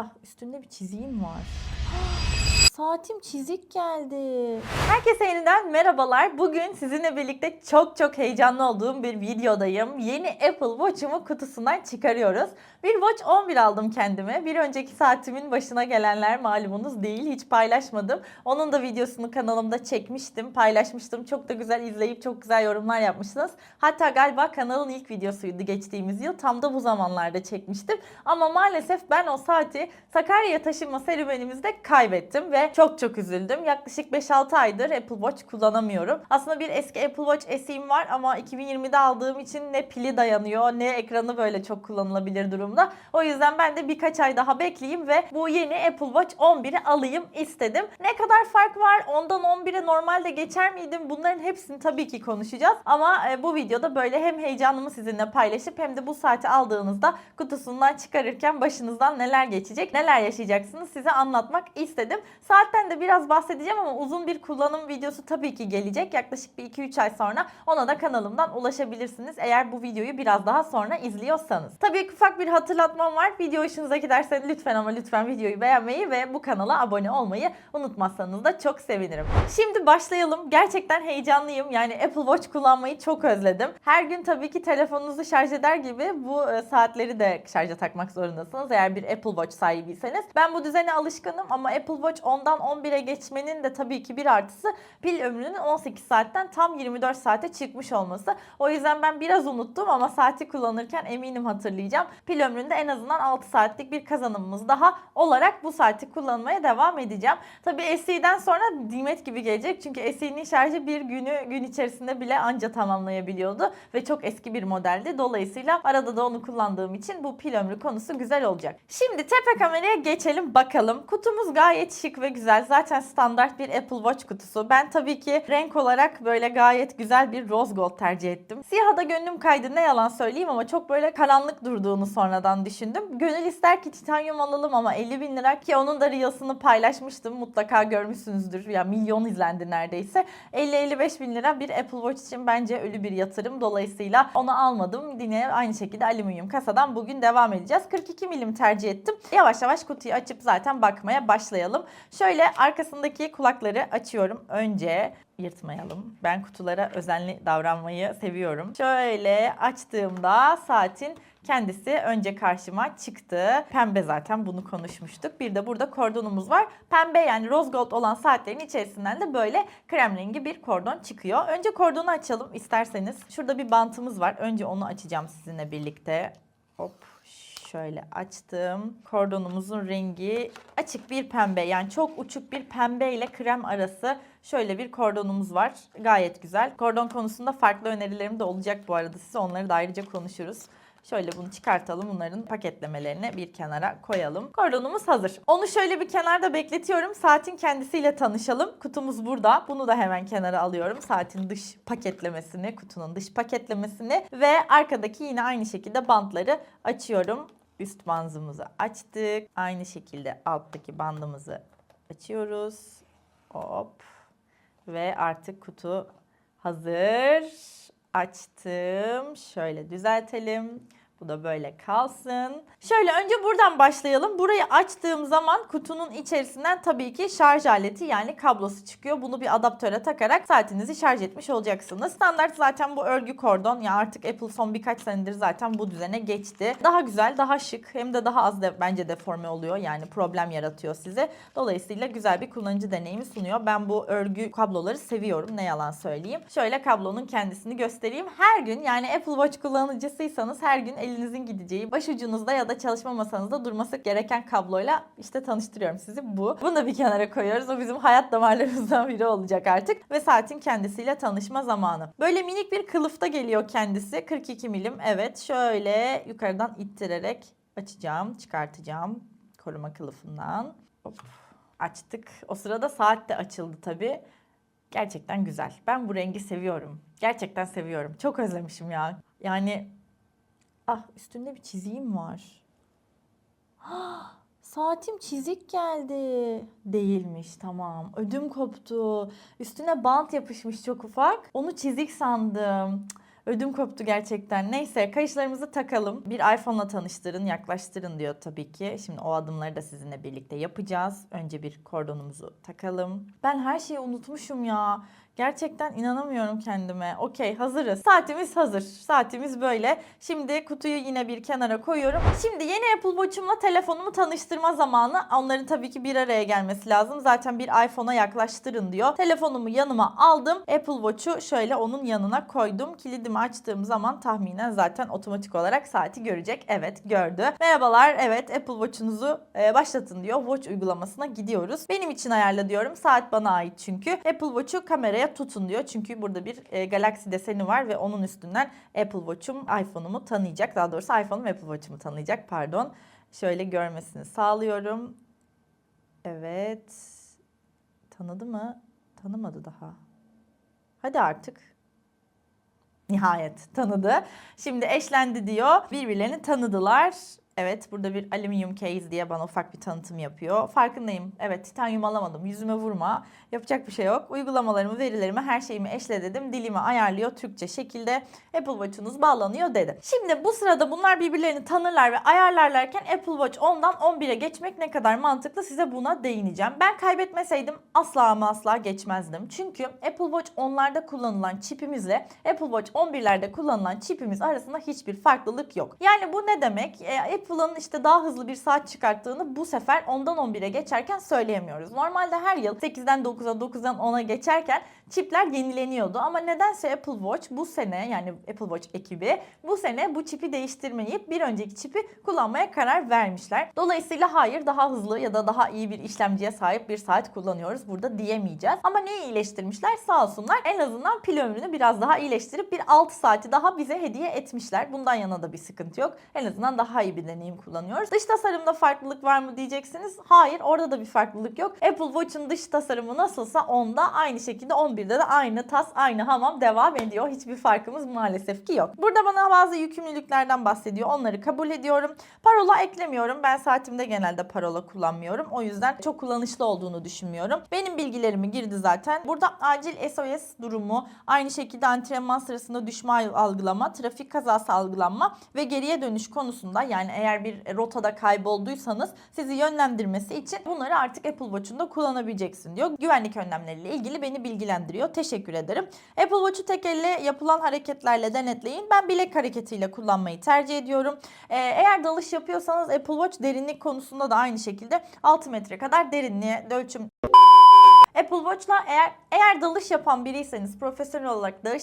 Ah üstünde bir çizeyim var. Saatim çizik geldi. Herkese yeniden merhabalar. Bugün sizinle birlikte çok çok heyecanlı olduğum bir videodayım. Yeni Apple Watch'umu kutusundan çıkarıyoruz. Bir Watch 11 aldım kendime. Bir önceki saatimin başına gelenler malumunuz değil. Hiç paylaşmadım. Onun da videosunu kanalımda çekmiştim, paylaşmıştım. Çok da güzel izleyip çok güzel yorumlar yapmışsınız. Hatta galiba kanalın ilk videosuydu geçtiğimiz yıl. Tam da bu zamanlarda çekmiştim. Ama maalesef ben o saati Sakarya'ya taşınma serüvenimizde kaybettim ve çok çok üzüldüm. Yaklaşık 5-6 aydır Apple Watch kullanamıyorum. Aslında bir eski Apple Watch SE'im var ama 2020'de aldığım için ne pili dayanıyor ne ekranı böyle çok kullanılabilir durumda. O yüzden ben de birkaç ay daha bekleyeyim ve bu yeni Apple Watch 11'i alayım istedim. Ne kadar fark var? Ondan 11'e normalde geçer miydim? Bunların hepsini tabii ki konuşacağız. Ama e, bu videoda böyle hem heyecanımı sizinle paylaşıp hem de bu saati aldığınızda kutusundan çıkarırken başınızdan neler geçecek, neler yaşayacaksınız size anlatmak istedim. Saatten de biraz bahsedeceğim ama uzun bir kullanım videosu tabii ki gelecek. Yaklaşık bir 2-3 ay sonra ona da kanalımdan ulaşabilirsiniz eğer bu videoyu biraz daha sonra izliyorsanız. Tabii ufak bir hatırlatmam var. Video hoşunuza giderse lütfen ama lütfen videoyu beğenmeyi ve bu kanala abone olmayı unutmazsanız da çok sevinirim. Şimdi başlayalım. Gerçekten heyecanlıyım. Yani Apple Watch kullanmayı çok özledim. Her gün tabii ki telefonunuzu şarj eder gibi bu e, saatleri de şarja takmak zorundasınız. Eğer bir Apple Watch sahibiyseniz. Ben bu düzene alışkınım ama Apple Watch 10'dan 11'e geçmenin de tabii ki bir artısı pil ömrünün 18 saatten tam 24 saate çıkmış olması. O yüzden ben biraz unuttum ama saati kullanırken eminim hatırlayacağım. Pil ömründe en azından 6 saatlik bir kazanımımız daha olarak bu saati kullanmaya devam edeceğim. Tabii SE'den sonra nimet gibi gelecek. Çünkü SE'nin şarjı bir günü gün içerisinde bile anca tamamlayabiliyordu. Ve çok eski bir modeldi. Dolayısıyla arada da onu kullandığım için bu pil ömrü konusu güzel olacak. Şimdi tepe kameraya geçelim bakalım. Kutumuz gayet şık ve güzel. Zaten standart bir Apple Watch kutusu. Ben tabii ki renk olarak böyle gayet güzel bir rose gold tercih ettim. Siyaha da gönlüm kaydı ne yalan söyleyeyim ama çok böyle karanlık durduğunu sonradan düşündüm. Gönül ister ki titanyum alalım ama 50 bin lira ki onun da Reels'ını paylaşmıştım. Mutlaka görmüşsünüzdür. Ya milyon izlendi neredeyse. 50-55 bin lira bir Apple Watch için bence ölü bir yatırım. Dolayısıyla onu almadım. Yine aynı şekilde alüminyum kasadan bugün devam edeceğiz. 42 milim tercih ettim. Yavaş yavaş kutuyu açıp zaten bakmaya başlayalım. Şöyle arkasındaki kulakları açıyorum. Önce yırtmayalım. Ben kutulara özenli davranmayı seviyorum. Şöyle açtığımda saatin kendisi önce karşıma çıktı. Pembe zaten bunu konuşmuştuk. Bir de burada kordonumuz var. Pembe yani rose gold olan saatlerin içerisinden de böyle krem rengi bir kordon çıkıyor. Önce kordonu açalım isterseniz. Şurada bir bantımız var. Önce onu açacağım sizinle birlikte. Hop şöyle açtım. Kordonumuzun rengi açık bir pembe. Yani çok uçuk bir pembe ile krem arası şöyle bir kordonumuz var. Gayet güzel. Kordon konusunda farklı önerilerim de olacak bu arada size. Onları da ayrıca konuşuruz. Şöyle bunu çıkartalım. Bunların paketlemelerini bir kenara koyalım. Kordonumuz hazır. Onu şöyle bir kenarda bekletiyorum. Saatin kendisiyle tanışalım. Kutumuz burada. Bunu da hemen kenara alıyorum. Saatin dış paketlemesini, kutunun dış paketlemesini ve arkadaki yine aynı şekilde bantları açıyorum. Üst bandımızı açtık. Aynı şekilde alttaki bandımızı açıyoruz. Hop. Ve artık kutu hazır. Açtım. Şöyle düzeltelim. Bu da böyle kalsın. Şöyle önce buradan başlayalım. Burayı açtığım zaman kutunun içerisinden tabii ki şarj aleti yani kablosu çıkıyor. Bunu bir adaptöre takarak saatinizi şarj etmiş olacaksınız. Standart zaten bu örgü kordon. Ya artık Apple son birkaç senedir zaten bu düzene geçti. Daha güzel, daha şık hem de daha az de, bence deforme oluyor. Yani problem yaratıyor size. Dolayısıyla güzel bir kullanıcı deneyimi sunuyor. Ben bu örgü kabloları seviyorum. Ne yalan söyleyeyim. Şöyle kablonun kendisini göstereyim. Her gün yani Apple Watch kullanıcısıysanız her gün elinizin gideceği başucunuzda ya da çalışma masanızda durması gereken kabloyla işte tanıştırıyorum sizi bu. Bunu da bir kenara koyuyoruz. O bizim hayat damarlarımızdan biri olacak artık. Ve saatin kendisiyle tanışma zamanı. Böyle minik bir kılıfta geliyor kendisi. 42 milim. Evet şöyle yukarıdan ittirerek açacağım, çıkartacağım koruma kılıfından. Hop. Açtık. O sırada saat de açıldı tabii. Gerçekten güzel. Ben bu rengi seviyorum. Gerçekten seviyorum. Çok özlemişim ya. Yani Ah üstünde bir çizeyim var. Saatim çizik geldi. Değilmiş tamam. Ödüm koptu. Üstüne bant yapışmış çok ufak. Onu çizik sandım. Ödüm koptu gerçekten. Neyse kayışlarımızı takalım. Bir iPhone'la tanıştırın, yaklaştırın diyor tabii ki. Şimdi o adımları da sizinle birlikte yapacağız. Önce bir kordonumuzu takalım. Ben her şeyi unutmuşum ya. Gerçekten inanamıyorum kendime. Okey hazırız. Saatimiz hazır. Saatimiz böyle. Şimdi kutuyu yine bir kenara koyuyorum. Şimdi yeni Apple Watch'umla telefonumu tanıştırma zamanı. Onların tabii ki bir araya gelmesi lazım. Zaten bir iPhone'a yaklaştırın diyor. Telefonumu yanıma aldım. Apple Watch'u şöyle onun yanına koydum. Kilidimi açtığım zaman tahminen zaten otomatik olarak saati görecek. Evet gördü. Merhabalar. Evet Apple Watch'unuzu e, başlatın diyor. Watch uygulamasına gidiyoruz. Benim için ayarla diyorum. Saat bana ait çünkü. Apple Watch'u kameraya tutun diyor. Çünkü burada bir e, Galaxy deseni var ve onun üstünden Apple Watch'um iPhone'umu tanıyacak. Daha doğrusu iPhone'um Apple Watch'umu tanıyacak. Pardon. Şöyle görmesini sağlıyorum. Evet. Tanıdı mı? Tanımadı daha. Hadi artık. Nihayet tanıdı. Şimdi eşlendi diyor. Birbirlerini tanıdılar. Evet burada bir alüminyum case diye bana ufak bir tanıtım yapıyor. Farkındayım. Evet titanyum alamadım. Yüzüme vurma. Yapacak bir şey yok. Uygulamalarımı, verilerimi, her şeyimi eşle dedim. Dilimi ayarlıyor Türkçe şekilde. Apple Watch'unuz bağlanıyor dedi. Şimdi bu sırada bunlar birbirlerini tanırlar ve ayarlarlarken Apple Watch 10'dan 11'e geçmek ne kadar mantıklı size buna değineceğim. Ben kaybetmeseydim asla ama asla geçmezdim. Çünkü Apple Watch 10'larda kullanılan çipimizle Apple Watch 11'lerde kullanılan çipimiz arasında hiçbir farklılık yok. Yani bu ne demek? E, Apple'ın işte daha hızlı bir saat çıkarttığını bu sefer 10'dan 11'e geçerken söyleyemiyoruz. Normalde her yıl 8'den 9'a 9'dan 10'a geçerken çipler yenileniyordu ama nedense Apple Watch bu sene yani Apple Watch ekibi bu sene bu çipi değiştirmeyip bir önceki çipi kullanmaya karar vermişler. Dolayısıyla hayır daha hızlı ya da daha iyi bir işlemciye sahip bir saat kullanıyoruz burada diyemeyeceğiz. Ama neyi iyileştirmişler sağ olsunlar en azından pil ömrünü biraz daha iyileştirip bir 6 saati daha bize hediye etmişler. Bundan yana da bir sıkıntı yok. En azından daha iyi bir deneyim kullanıyoruz. Dış tasarımda farklılık var mı diyeceksiniz. Hayır orada da bir farklılık yok. Apple Watch'un dış tasarımı nasılsa onda aynı şekilde 11'de de aynı tas aynı hamam devam ediyor. Hiçbir farkımız maalesef ki yok. Burada bana bazı yükümlülüklerden bahsediyor. Onları kabul ediyorum. Parola eklemiyorum. Ben saatimde genelde parola kullanmıyorum. O yüzden çok kullanışlı olduğunu düşünmüyorum. Benim bilgilerimi girdi zaten. Burada acil SOS durumu, aynı şekilde antrenman sırasında düşme algılama, trafik kazası algılanma ve geriye dönüş konusunda yani eğer bir rotada kaybolduysanız sizi yönlendirmesi için bunları artık Apple Watch'unda kullanabileceksin diyor. Güvenlik önlemleriyle ilgili beni bilgilendiriyor. Teşekkür ederim. Apple Watch'u tek elle yapılan hareketlerle denetleyin. Ben bilek hareketiyle kullanmayı tercih ediyorum. Ee, eğer dalış yapıyorsanız Apple Watch derinlik konusunda da aynı şekilde 6 metre kadar derinliğe de ölçüm Apple Watch'la eğer eğer dalış yapan biriyseniz profesyonel olarak dalış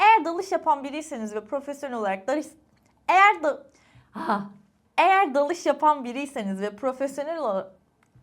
eğer dalış yapan biriyseniz ve profesyonel olarak dalış eğer da eğer dalış yapan biriyseniz ve profesyonel olarak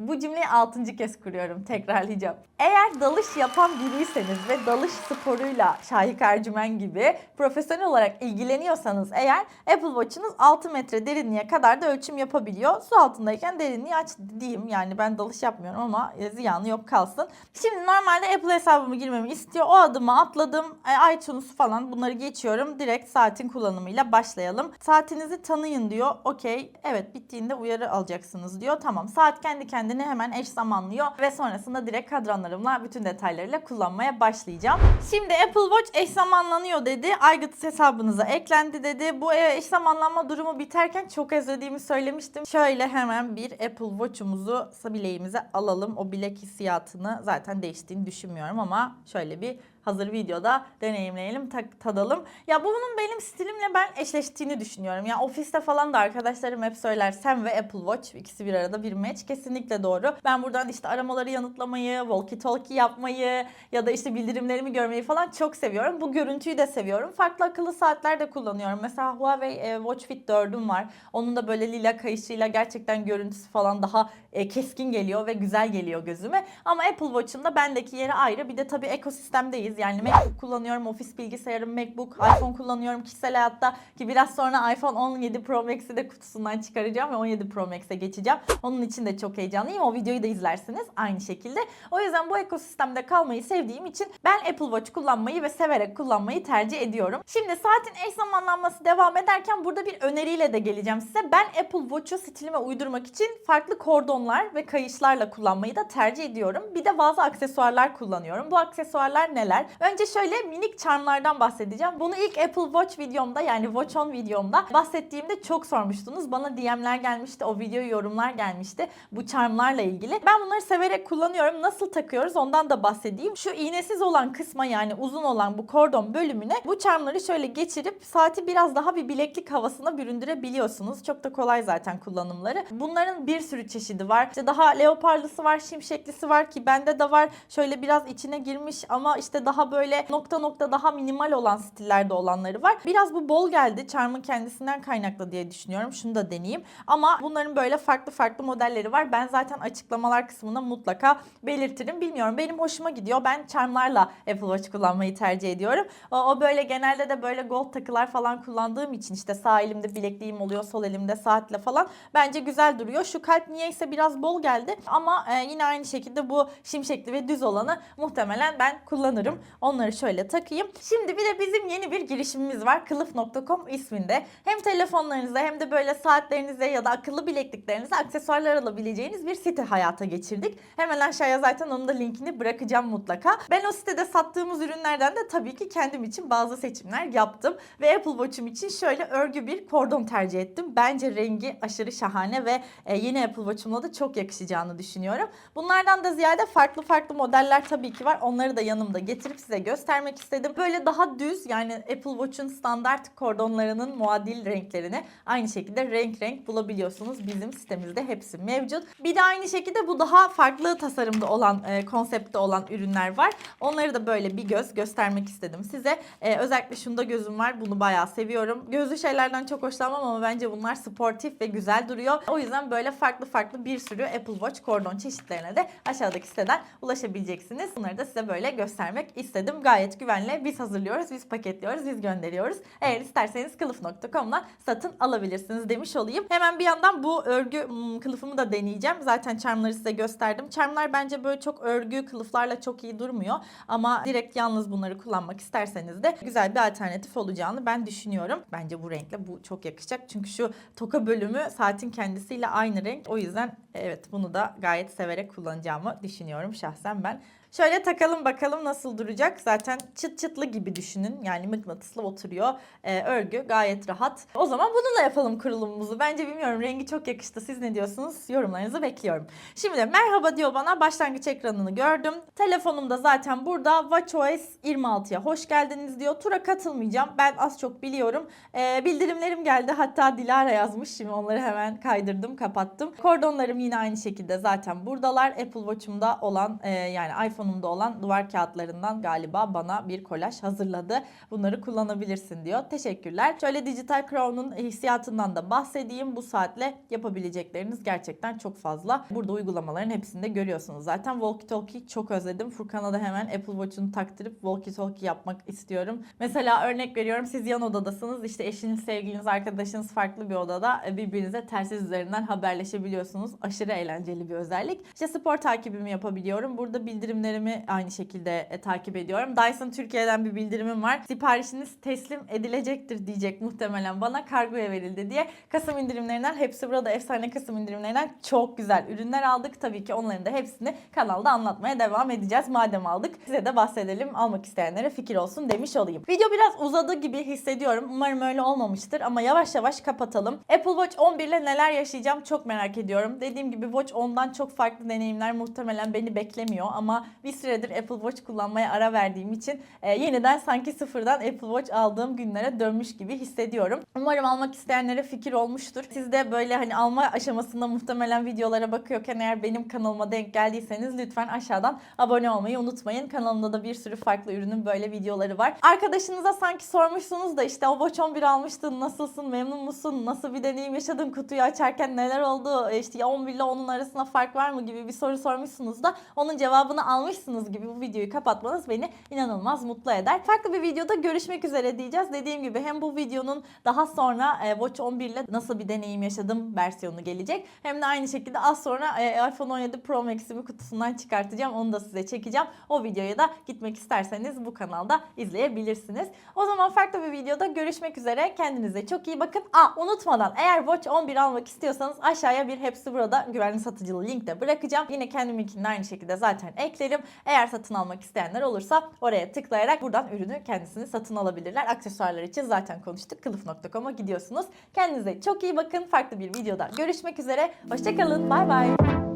bu cümleyi altıncı kez kuruyorum. Tekrarlayacağım. Eğer dalış yapan biriyseniz ve dalış sporuyla Şahik Ercümen gibi profesyonel olarak ilgileniyorsanız eğer Apple Watch'unuz 6 metre derinliğe kadar da ölçüm yapabiliyor. Su altındayken derinliği aç diyeyim. Yani ben dalış yapmıyorum ama ziyanı yok kalsın. Şimdi normalde Apple hesabımı girmemi istiyor. O adımı atladım. E, iTunes falan bunları geçiyorum. Direkt saatin kullanımıyla başlayalım. Saatinizi tanıyın diyor. Okey. Evet bittiğinde uyarı alacaksınız diyor. Tamam. Saat kendi kendine hemen eş zamanlıyor ve sonrasında direkt kadranlarımla bütün detaylarıyla kullanmaya başlayacağım. Şimdi Apple Watch eş zamanlanıyor dedi. iGood hesabınıza eklendi dedi. Bu e, eş zamanlanma durumu biterken çok özlediğimi söylemiştim. Şöyle hemen bir Apple Watch'umuzu bileğimize alalım. O bilek hissiyatını zaten değiştiğini düşünmüyorum ama şöyle bir hazır videoda deneyimleyelim, ta- tadalım. Ya bunun benim stilimle ben eşleştiğini düşünüyorum. Ya ofiste falan da arkadaşlarım hep söyler Sam ve Apple Watch ikisi bir arada bir match kesinlikle doğru. Ben buradan işte aramaları yanıtlamayı, walkie talkie yapmayı ya da işte bildirimlerimi görmeyi falan çok seviyorum. Bu görüntüyü de seviyorum. Farklı akıllı saatler de kullanıyorum. Mesela Huawei e, Watch Fit 4'üm var. Onun da böyle lila kayışıyla gerçekten görüntüsü falan daha e, keskin geliyor ve güzel geliyor gözüme. Ama Apple Watch'un da bendeki yeri ayrı. Bir de tabii ekosistemdeyiz. Yani MacBook kullanıyorum, ofis bilgisayarım MacBook, iPhone kullanıyorum kişisel hayatta ki biraz sonra iPhone 17 Pro Max'i de kutusundan çıkaracağım ve 17 Pro Max'e geçeceğim. Onun için de çok heyecanlıyım. O videoyu da izlersiniz aynı şekilde. O yüzden bu ekosistemde kalmayı sevdiğim için ben Apple Watch kullanmayı ve severek kullanmayı tercih ediyorum. Şimdi saatin eş zamanlanması devam ederken burada bir öneriyle de geleceğim size. Ben Apple Watch'u stilime uydurmak için farklı kordonlar ve kayışlarla kullanmayı da tercih ediyorum. Bir de bazı aksesuarlar kullanıyorum. Bu aksesuarlar neler? Neler? Önce şöyle minik charmlardan bahsedeceğim. Bunu ilk Apple Watch videomda yani Watch On videomda bahsettiğimde çok sormuştunuz. Bana DM'ler gelmişti, o videoyu yorumlar gelmişti bu charmlarla ilgili. Ben bunları severek kullanıyorum. Nasıl takıyoruz ondan da bahsedeyim. Şu iğnesiz olan kısma yani uzun olan bu kordon bölümüne bu charmları şöyle geçirip saati biraz daha bir bileklik havasına büründürebiliyorsunuz. Çok da kolay zaten kullanımları. Bunların bir sürü çeşidi var. İşte daha leoparlısı var, şimşeklisi var ki bende de var. Şöyle biraz içine girmiş ama işte daha böyle nokta nokta daha minimal olan stillerde olanları var. Biraz bu bol geldi. Charm'ın kendisinden kaynaklı diye düşünüyorum. Şunu da deneyeyim. Ama bunların böyle farklı farklı modelleri var. Ben zaten açıklamalar kısmına mutlaka belirtirim. Bilmiyorum benim hoşuma gidiyor. Ben charmlarla Apple Watch kullanmayı tercih ediyorum. O, o böyle genelde de böyle gold takılar falan kullandığım için işte sağ elimde bilekliğim oluyor, sol elimde saatle falan. Bence güzel duruyor. Şu kalp niyeyse biraz bol geldi ama e, yine aynı şekilde bu şimşekli ve düz olanı muhtemelen ben kullanırım. Onları şöyle takayım. Şimdi bir de bizim yeni bir girişimimiz var. Kılıf.com isminde. Hem telefonlarınıza hem de böyle saatlerinize ya da akıllı bilekliklerinize aksesuarlar alabileceğiniz bir site hayata geçirdik. Hemen aşağıya zaten onun da linkini bırakacağım mutlaka. Ben o sitede sattığımız ürünlerden de tabii ki kendim için bazı seçimler yaptım. Ve Apple Watch'um için şöyle örgü bir kordon tercih ettim. Bence rengi aşırı şahane ve e, yeni Apple Watch'umla da çok yakışacağını düşünüyorum. Bunlardan da ziyade farklı farklı modeller tabii ki var. Onları da yanımda getirip size göstermek istedim. Böyle daha düz yani Apple Watch'un standart kordonlarının muadil renklerini aynı şekilde renk renk bulabiliyorsunuz. Bizim sitemizde hepsi mevcut. Bir de aynı şekilde bu daha farklı tasarımda olan, e, konseptte olan ürünler var. Onları da böyle bir göz göstermek istedim size. E, özellikle şunda gözüm var. Bunu bayağı seviyorum. Gözlü şeylerden çok hoşlanmam ama bence bunlar sportif ve güzel duruyor. O yüzden böyle farklı farklı bir sürü Apple Watch kordon çeşitlerine de aşağıdaki siteden ulaşabileceksiniz. Bunları da size böyle göstermek istedim. Gayet güvenli. Biz hazırlıyoruz, biz paketliyoruz, biz gönderiyoruz. Eğer isterseniz kılıf.com'la satın alabilirsiniz demiş olayım. Hemen bir yandan bu örgü hmm, kılıfımı da deneyeceğim. Zaten charmları size gösterdim. Charmlar bence böyle çok örgü kılıflarla çok iyi durmuyor. Ama direkt yalnız bunları kullanmak isterseniz de güzel bir alternatif olacağını ben düşünüyorum. Bence bu renkle bu çok yakışacak. Çünkü şu toka bölümü saatin kendisiyle aynı renk. O yüzden evet bunu da gayet severek kullanacağımı düşünüyorum şahsen ben. Şöyle takalım bakalım nasıl duracak. Zaten çıt çıtlı gibi düşünün. Yani mıknatıslı oturuyor. Ee, örgü gayet rahat. O zaman bununla yapalım kurulumumuzu. Bence bilmiyorum rengi çok yakıştı. Siz ne diyorsunuz? Yorumlarınızı bekliyorum. Şimdi merhaba diyor bana. Başlangıç ekranını gördüm. Telefonum da zaten burada. WatchOS 26'ya hoş geldiniz diyor. Tura katılmayacağım. Ben az çok biliyorum. Ee, bildirimlerim geldi. Hatta Dilara yazmış. Şimdi onları hemen kaydırdım, kapattım. Kordonlarım yine aynı şekilde zaten buradalar. Apple Watch'umda olan e, yani iPhone'umda olan duvar kağıtlarından galiba bana bir kolaj hazırladı. Bunları kullanabilirsin diyor. Teşekkürler. Şöyle Digital Crown'un hissiyatından da bahsedeyim. Bu saatle yapabilecekleriniz gerçekten çok fazla. Burada uygulamaların hepsinde görüyorsunuz. Zaten Walkie Talkie çok özledim. Furkan'a da hemen Apple Watch'unu taktırıp Walkie Talkie yapmak istiyorum. Mesela örnek veriyorum siz yan odadasınız. İşte eşiniz, sevgiliniz, arkadaşınız farklı bir odada birbirinize telsiz üzerinden haberleşebiliyorsunuz. Aşırı eğlenceli bir özellik. İşte spor takibimi yapabiliyorum. Burada bildirimlerimi aynı şekilde e, takip ediyorum. Dyson Türkiye'den bir bildirimim var. Siparişiniz teslim edilecektir diyecek muhtemelen bana kargoya verildi diye. Kasım indirimlerinden hepsi burada efsane Kasım indirimlerinden çok güzel ürünler aldık. Tabii ki onların da hepsini kanalda anlatmaya devam edeceğiz. Madem aldık size de bahsedelim. Almak isteyenlere fikir olsun demiş olayım. Video biraz uzadı gibi hissediyorum. Umarım öyle olmamıştır ama yavaş yavaş kapatalım. Apple Watch 11 ile neler yaşayacağım çok merak ediyorum. Dediğim gibi Watch 10'dan çok farklı deneyimler muhtemelen beni beklemiyor ama bir süredir Apple Watch kullanmaya ara verdiğim için e, yeniden sanki sıfırdan Apple Watch aldığım günlere dönmüş gibi hissediyorum. Umarım almak isteyenlere fikir olmuştur. Siz de böyle hani alma aşamasında muhtemelen videolara bakıyorken eğer benim kanalıma denk geldiyseniz lütfen aşağıdan abone olmayı unutmayın. Kanalımda da bir sürü farklı ürünün böyle videoları var. Arkadaşınıza sanki sormuşsunuz da işte o Watch 11 almıştın nasılsın memnun musun nasıl bir deneyim yaşadın kutuyu açarken neler oldu E işte 11 ile onun arasında fark var mı gibi bir soru sormuşsunuz da onun cevabını almışsınız gibi bu videoyu kapatmanız beni inanılmaz mutlu eder. Farklı bir videoda görüşmek üzere diyeceğiz. Dediğim gibi hem bu videonun daha sonra e, Watch 11 ile nasıl bir deneyim yaşadım versiyonu gelecek. Hem de aynı şekilde az sonra e, iPhone 17 Pro Max'imi kutusundan çıkartacağım. Onu da size çekeceğim. O videoya da gitmek isterseniz bu kanalda izleyebilirsiniz. O zaman farklı bir videoda görüşmek üzere. Kendinize çok iyi bakın. Aa unutmadan eğer Watch 11 almak istiyorsanız aşağıya bir hepsi burada güvenli satıcılı link de bırakacağım. Yine kendim linkini de aynı şekilde zaten eklerim. Ederim. Eğer satın almak isteyenler olursa oraya tıklayarak buradan ürünü kendisini satın alabilirler. Aksesuarlar için zaten konuştuk. Kılıf.com'a gidiyorsunuz. Kendinize çok iyi bakın. Farklı bir videoda görüşmek üzere. Hoşçakalın. Bay bay.